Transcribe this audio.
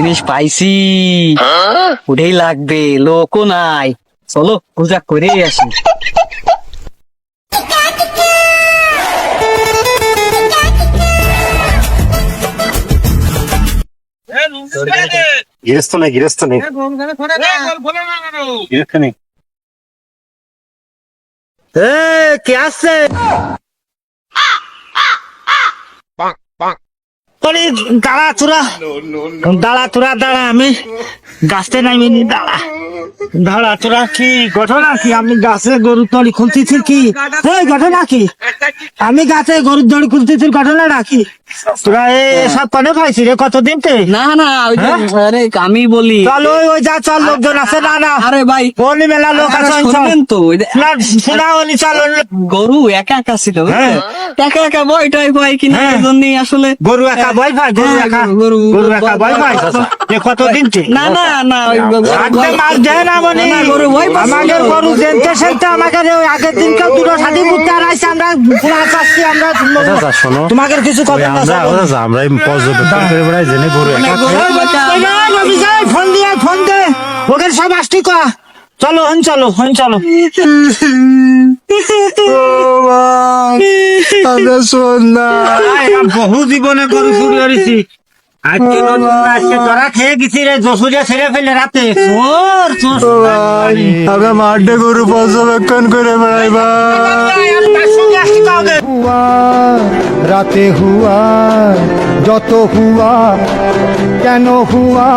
জিনিস পাইছি। ওটাই লাগবে লোকও নাই। চলো পূজা করে আসি। গৃহস্থ নেই গৃহস্থ নেই গৃহস্থ নেই কে আসছে? দাঁড়া তোরা দাঁড়া তোরা দাঁড়া আমি গাছতে নামি দাঁড়া দাঁড়া। তোরা কি ঘটনা কি? আমি গাছে গরুর দড়ি খুলতেছি কি? ঘটনা কি? আমি গাছে গরুর দড়ি খুলতেছি ঘটনা কি? তোরা এ সব কনে রে? কতদিন তে না না ওই যে হ্যাঁ? আরে আমি বলি। চল ওই ওই যা চল লোকজন আছে না না। আরে ভাই বলি মেলা লোক আছে চল। তো না শোনা ওনি চল গরু একা একা ছিল? হ্যাঁ। একা একা বয়টাই ভয় কিনা হ্যাঁ। এই জন্যই আসলে গরু একা ভয় পায় গরু হ্যাঁ, একা। গরু- গরু একা পায় এ কতদিন তে না না না ওই গরু আজকে ভয়- দেয় না মনি। গরু গরু জেনতে সেনতে ওই আগের দিন কেউ দুটো সাথে আর আমরা পুরা তোমাকে কিছু না আমরা আমরা এই পর্যবেক্ষণ করে বেড়াই জেনে গরু ফোন দিয়ে ফোন দে ওকে সব আসছি কয়া চলো হন চলো হন চলো আয়, বহু জীবনে গরু চুরি করেছি আজকে নতুন না, আজকে ধরা খেয়ে গেছি রে জসুরিয়া ছেড়ে ফেলে রাতে চোর চোর আমরা মাঠে গরু পর্যবেক্ষণ করে বেড়াই তার কাউকে রাতে হুয়া যত হুয়া কেন হুয়া?